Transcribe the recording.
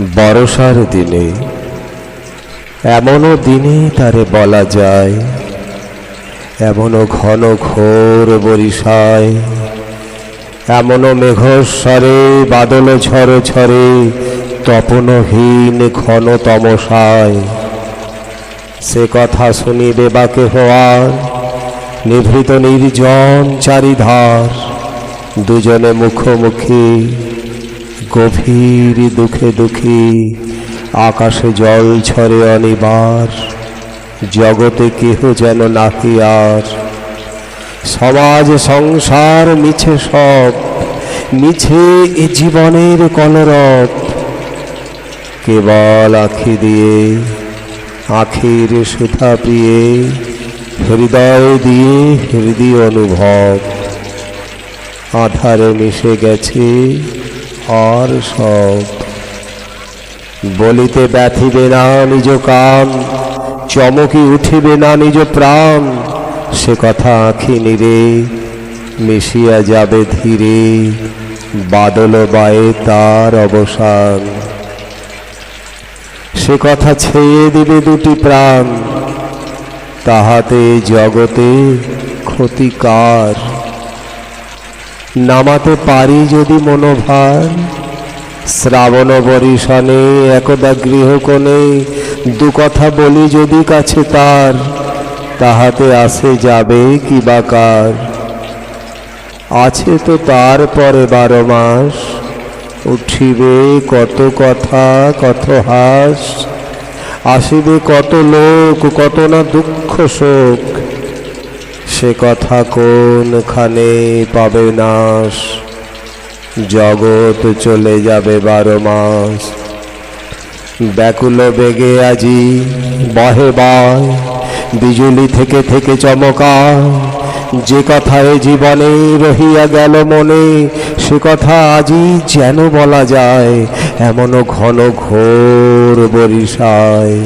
বরসার দিনে এমনও দিনে তারে বলা যায়, এমনও ঘন ঘোর বরিশায়, এমনও মেঘস্বরে, বাদল ঝরে ঝরে, তপনহীন ঘন তমসায়। সে কথা শুনিবে বাকে হওয়ার নিভৃত নির্জন চারিধার, দুজনে মুখোমুখি গভীর দুঃখে দুঃখী, আকাশে জল ঝরে অনিবার, জগতে কেহ যেন নাহি আর। সমাজ, সংসার মিছে সব, মিছে এ জীবনের কলরব। কেবল আখি দিয়ে, আখির সুধা প্রিয়ে হৃদয় দিয়ে হৃদয় অনুভব। আধারে মিশে গেছে আর সব। বলিতে ব্যথিবে না নিজ কান, চমকি উঠিবে না নিজ প্রাণ। সে কথা আঁখি নিরে মিশিয়া যাবে ধীরে, বাদল বায়ে তার অবসান। সে কথা ছেয়ে দিবে দুটি প্রাণ, তাহাতে জগতে ক্ষতিকার। নামাতে পারি যদি মনোভার শ্রাবণ বরিশনে একদা গৃহকোণে দু কথা বলি যদি কাছে তার, তাহাতে আসে যাবে কি বাকার আছে তো তার পরে বারো মাস, উঠিবে কত কথা, কত হাস, আসিবে কত লোক, কত না দুঃখ শোক। সে কথা কোনখানে পাবে নাশ? জগৎ চলে যাবে বারো মাস। ব্যাকুল বেগে আজি বহে বায় বিজুলি থেকে থেকে চমকায় যে কথায় জীবনে রহিয়া গেল মনে, সে কথা আজই যেন বলা যায়, এমনও ঘন ঘোর বরিশায়।